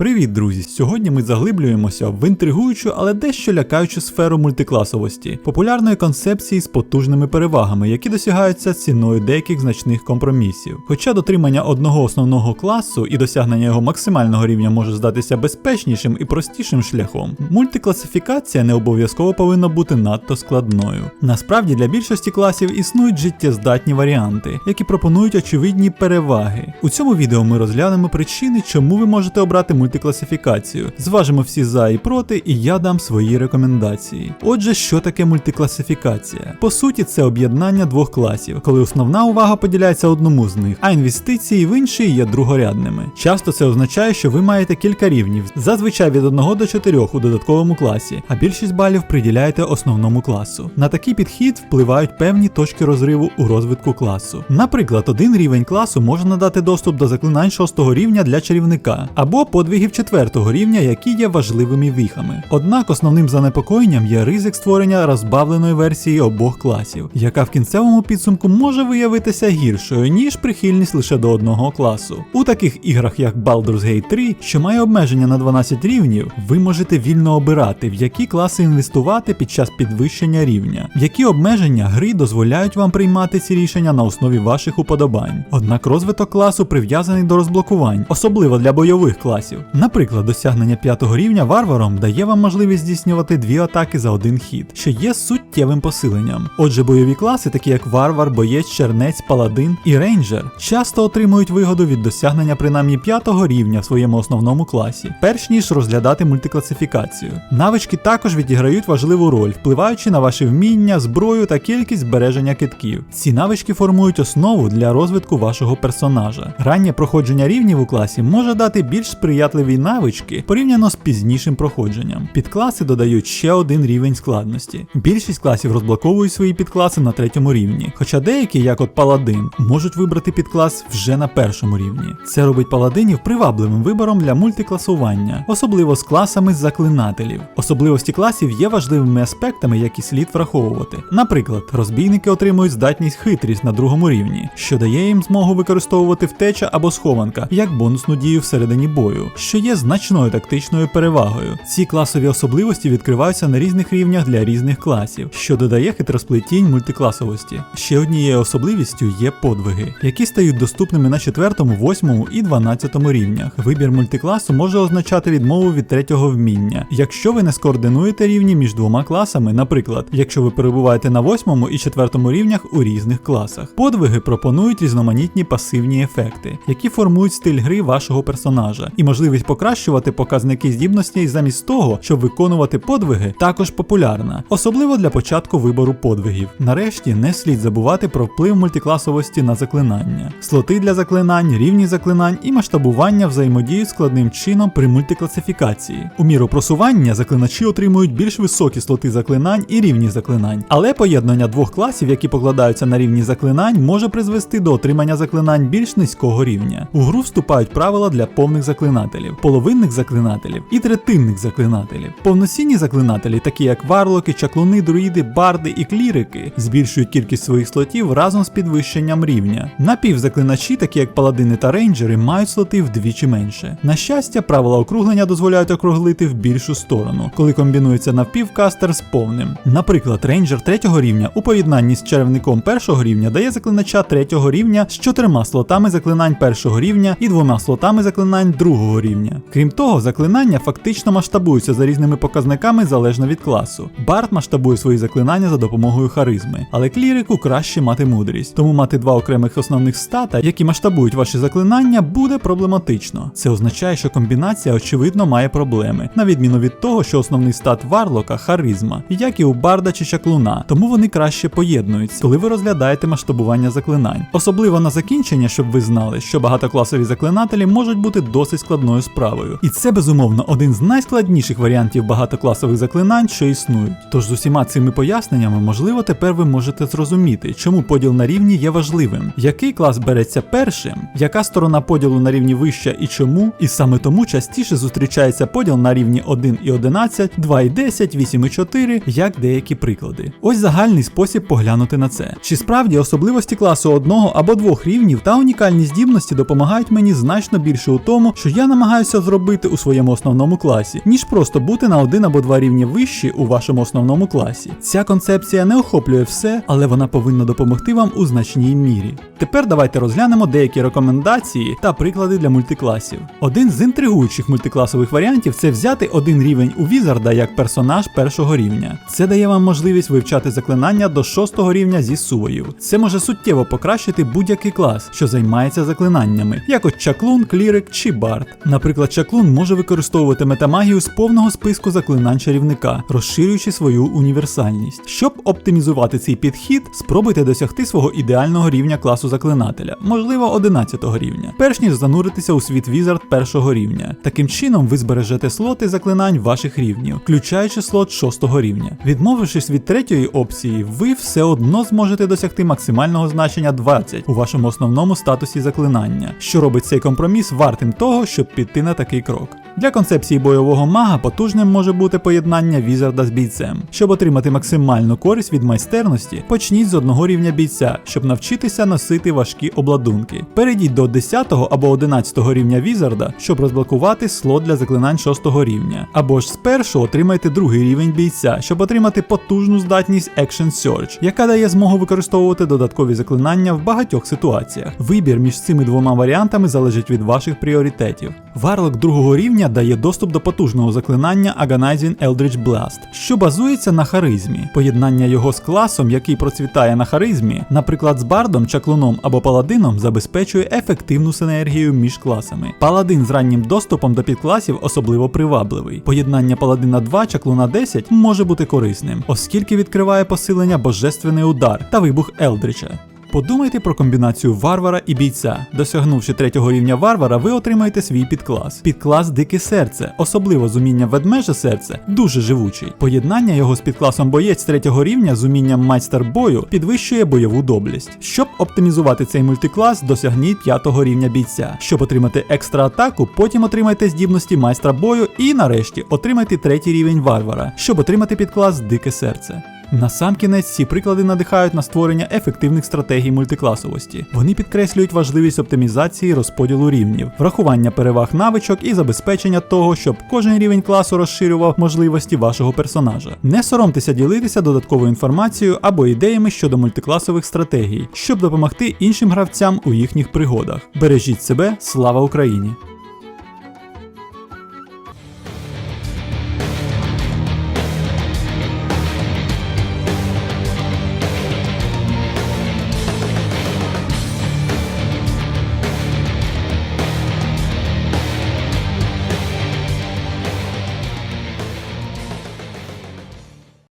Привіт, друзі! Сьогодні ми заглиблюємося в інтригуючу, але дещо лякаючу сферу мультикласовості, популярної концепції з потужними перевагами, які досягаються ціною деяких значних компромісів. Хоча дотримання одного основного класу і досягнення його максимального рівня може здатися безпечнішим і простішим шляхом, мультикласифікація не обов'язково повинна бути надто складною. Насправді для більшості класів існують життєздатні варіанти, які пропонують очевидні переваги. У цьому відео ми розглянемо причини, чому ви можете обрати мультикласифікацію, зважимо всі за і проти, і я дам свої рекомендації. Отже, що таке мультикласифікація? По суті, це об'єднання двох класів, коли основна увага поділяється одному з них, а інвестиції в інші є другорядними. Часто це означає, що ви маєте кілька рівнів, зазвичай від 1 до 4 у додатковому класі, а більшість балів приділяєте основному класу. На такий підхід впливають певні точки розриву у розвитку класу. Наприклад, один рівень класу може надати доступ до заклинань 6 рівня для чарівника, або подвигів 4 рівня, які є важливими віхами. Однак основним занепокоєнням є ризик створення розбавленої версії обох класів, яка в кінцевому підсумку може виявитися гіршою, ніж прихильність лише до одного класу. У таких іграх, як Baldur's Gate 3, що має обмеження на 12 рівнів, ви можете вільно обирати, в які класи інвестувати під час підвищення рівня, які обмеження гри дозволяють вам приймати ці рішення на основі ваших уподобань. Однак розвиток класу прив'язаний до розблокувань, особливо для бойових класів. Наприклад, досягнення 5 рівня варваром дає вам можливість здійснювати дві атаки за один хід, що є суттєвим посиленням. Отже, бойові класи, такі як варвар, боєць, чернець, паладин і рейнджер, часто отримують вигоду від досягнення принаймні 5 рівня в своєму основному класі, перш ніж розглядати мультикласифікацію. Навички також відіграють важливу роль, впливаючи на ваші вміння, зброю та кількість збереження китків. Ці навички формують основу для розвитку вашого персонажа. Раннє проходження рівнів у класі може дати більш сприятливі навички порівняно з пізнішим проходженням. Підкласи додають ще один рівень складності. Більшість класів розблоковують свої підкласи на третьому рівні, хоча деякі, як от паладин, можуть вибрати підклас вже на першому рівні. Це робить паладинів привабливим вибором для мультикласування, особливо з класами заклинателів. Особливості класів є важливими аспектами, які слід враховувати. Наприклад, розбійники отримують здатність хитрість на другому рівні, що дає їм змогу використовувати втеча або схованка як бонусну дію всередині бою, що є значною тактичною перевагою. Ці класові особливості відкриваються на різних рівнях для різних класів, що додає хитросплетінь мультикласовості. Ще однією особливістю є подвиги, які стають доступними на 4, 8 і 12 рівнях. Вибір мультикласу може означати відмову від третього вміння, якщо ви не скоординуєте рівні між двома класами, наприклад, якщо ви перебуваєте на 8 і 4 рівнях у різних класах. Подвиги пропонують різноманітні пасивні ефекти, які формують стиль гри вашого персонажа, і можливість покращувати показники здібностей замість того, щоб виконувати подвиги, також популярна, особливо для початку вибору подвигів. Нарешті не слід забувати про вплив мультикласовості на заклинання, слоти для заклинань, рівні заклинань і масштабування взаємодіють складним чином при мультикласифікації. У міру просування заклиначі отримують більш високі слоти заклинань і рівні заклинань, але поєднання двох класів, які покладаються на рівні заклинань, може призвести до отримання заклинань більш низького рівня. У гру вступають правила для повних заклинателів, половинних заклинателів і третинних заклинателів. Повноцінні заклинателі, такі як варлоки, чаклуни, друїди, барди і клірики, збільшують кількість своїх слотів разом з підвищенням рівня. Напівзаклиначі, такі як паладини та рейнджери, мають слоти вдвічі менше. На щастя, правила округлення дозволяють округлити в більшу сторону, коли комбінується навпівкастер з повним. Наприклад, рейнджер третього рівня у поєднанні з червником першого рівня дає заклинача третього рівня з чотирма слотами заклинань першого рівня і двома слотами заклинань другого рівня. Крім того, заклинання фактично масштабуються за різними показниками залежно від класу. Бард масштабує свої заклинання за допомогою харизми, але клірику краще мати мудрість, тому мати два окремих основних стата, які масштабують ваші заклинання, буде проблематично. Це означає, що комбінація очевидно має проблеми, на відміну від того, що основний стат варлока харизма, як і у барда чи чаклуна, тому вони краще поєднуються, коли ви розглядаєте масштабування заклинань. Особливо на закінчення, щоб ви знали, що багатокласові заклинателі можуть бути досить складною справою. І це безумовно один з найскладніших варіантів багатокласових заклинань, що існують. Тож з усіма цими поясненнями, можливо, тепер ви можете зрозуміти, чому поділ на рівні є важливим, який клас береться першим, яка сторона поділу на рівні вища і чому, і саме тому частіше зустрічається поділ на рівні 1 і 11, 2 і 10, 8 і 4, як деякі приклади. Ось загальний спосіб поглянути на це. Чи справді особливості класу одного або двох рівнів та унікальні здібності допомагають мені значно більше у тому, що я намагаюся намагаюся зробити у своєму основному класі, ніж просто бути на один або два рівні вищі у вашому основному класі. Ця концепція не охоплює все, але вона повинна допомогти вам у значній мірі. Тепер давайте розглянемо деякі рекомендації та приклади для мультикласів. Один з інтригуючих мультикласових варіантів це взяти один рівень у Візарда як персонаж першого рівня. Це дає вам можливість вивчати заклинання до шостого рівня зі сувою. Це може суттєво покращити будь-який клас, що займається заклинаннями, як от чаклун, клірик чи бард. Наприклад, чаклун може використовувати метамагію з повного списку заклинань чарівника, розширюючи свою універсальність. Щоб оптимізувати цей підхід, спробуйте досягти свого ідеального рівня класу заклинателя, можливо, 11 рівня, перш ніж зануритися у світ Візард першого рівня. Таким чином, ви збережете слоти заклинань ваших рівнів, включаючи слот 6 рівня. Відмовившись від третьої опції, ви все одно зможете досягти максимального значення 20 у вашому основному статусі заклинання, що робить цей компроміс вартим того, щоб піти на такий крок. Для концепції бойового мага потужним може бути поєднання візарда з бійцем. Щоб отримати максимальну користь від майстерності, почніть з одного рівня бійця, щоб навчитися носити важкі обладунки. Перейдіть до 10 або 11 рівня візарда, щоб розблокувати слот для заклинань 6 рівня. Або ж спершу отримайте другий рівень бійця, щоб отримати потужну здатність Action Search, яка дає змогу використовувати додаткові заклинання в багатьох ситуаціях. Вибір між цими двома варіантами залежить від ваших пріоритетів. Варлок другого рівня дає доступ до потужного заклинання Agonizing Eldritch Blast, що базується на харизмі. Поєднання його з класом, який процвітає на харизмі, наприклад, з бардом, чаклуном або паладином, забезпечує ефективну синергію між класами. Паладин з раннім доступом до підкласів особливо привабливий. Поєднання паладина 2, чаклуна 10 може бути корисним, оскільки відкриває посилення божественний удар та вибух Елдрича. Подумайте про комбінацію варвара і бійця. Досягнувши третього рівня варвара, ви отримаєте свій підклас. Підклас Дике серце, особливо з умінням ведмеже серце, дуже живучий. Поєднання його з підкласом боєць третього рівня з умінням майстер бою підвищує бойову доблість. Щоб оптимізувати цей мультиклас, досягніть п'ятого рівня бійця. Щоб отримати екстра атаку, потім отримайте здібності майстра бою і нарешті отримайте третій рівень варвара, щоб отримати підклас Дике серце. Насамкінець ці приклади надихають на створення ефективних стратегій мультикласовості. Вони підкреслюють важливість оптимізації розподілу рівнів, врахування переваг навичок і забезпечення того, щоб кожен рівень класу розширював можливості вашого персонажа. Не соромтеся ділитися додатковою інформацією або ідеями щодо мультикласових стратегій, щоб допомогти іншим гравцям у їхніх пригодах. Бережіть себе, слава Україні!